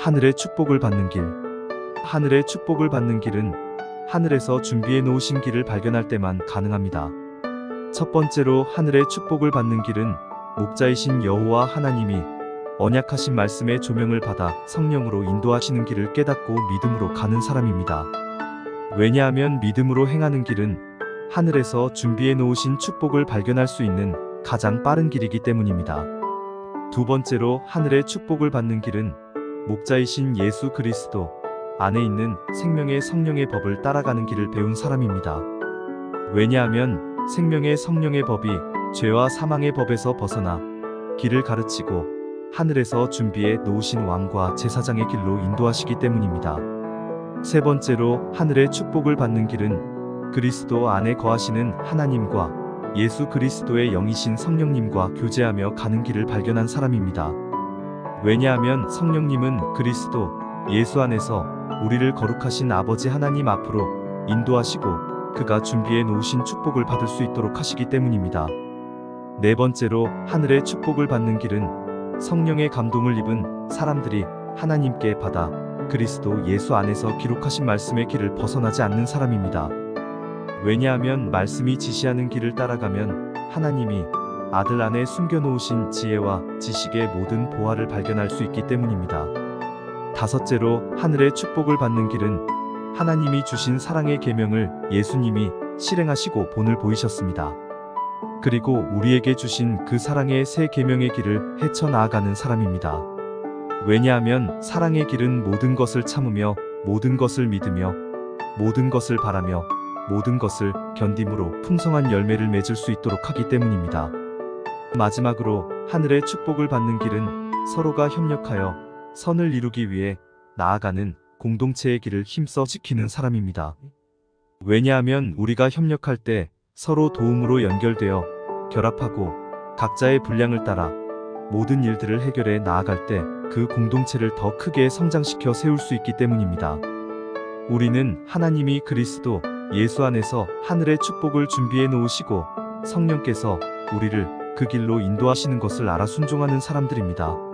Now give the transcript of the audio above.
하늘의 축복을 받는 길. 하늘의 축복을 받는 길은 하늘에서 준비해 놓으신 길을 발견할 때만 가능합니다. 첫 번째로 하늘의 축복을 받는 길은 목자이신 여호와 하나님이 언약하신 말씀의 조명을 받아 성령으로 인도하시는 길을 깨닫고 믿음으로 가는 사람입니다. 왜냐하면 믿음으로 행하는 길은 하늘에서 준비해 놓으신 축복을 발견할 수 있는 가장 빠른 길이기 때문입니다. 두 번째로 하늘의 축복을 받는 길은 목자이신 예수 그리스도 안에 있는 생명의 성령의 법을 따라가는 길을 배운 사람입니다. 왜냐하면 생명의 성령의 법이 죄와 사망의 법에서 벗어나 길을 가르치고 하늘에서 준비해 놓으신 왕과 제사장의 길로 인도하시기 때문입니다. 세 번째로 하늘의 축복을 받는 길은 그리스도 안에 거하시는 하나님과 예수 그리스도의 영이신 성령님과 교제하며 가는 길을 발견한 사람입니다. 왜냐하면 성령님은 그리스도 예수 안에서 우리를 거룩하신 아버지 하나님 앞으로 인도하시고 그가 준비해 놓으신 축복을 받을 수 있도록 하시기 때문입니다. 네 번째로 하늘의 축복을 받는 길은 성령의 감동을 입은 사람들이 하나님께 받아 그리스도 예수 안에서 기록하신 말씀의 길을 벗어나지 않는 사람입니다. 왜냐하면 말씀이 지시하는 길을 따라가면 하나님이 아들 안에 숨겨놓으신 지혜와 지식의 모든 보화를 발견할 수 있기 때문입니다. 다섯째로 하늘의 축복을 받는 길은 하나님이 주신 사랑의 계명을 예수님이 실행하시고 본을 보이셨습니다. 그리고 우리에게 주신 그 사랑의 새 계명의 길을 헤쳐 나아가는 사람입니다. 왜냐하면 사랑의 길은 모든 것을 참으며 모든 것을 믿으며 모든 것을 바라며 모든 것을 견딤으로 풍성한 열매를 맺을 수 있도록 하기 때문입니다. 마지막으로 하늘의 축복을 받는 길은 서로가 협력하여 선을 이루기 위해 나아가는 공동체의 길을 힘써 지키는 사람입니다. 왜냐하면 우리가 협력할 때 서로 도움으로 연결되어 결합하고 각자의 분량을 따라 모든 일들을 해결해 나아갈 때 그 공동체를 더 크게 성장시켜 세울 수 있기 때문입니다. 우리는 하나님이 그리스도 예수 안에서 하늘의 축복을 준비해 놓으시고 성령께서 우리를 그 길로 인도하시는 것을 알아 순종하는 사람들입니다.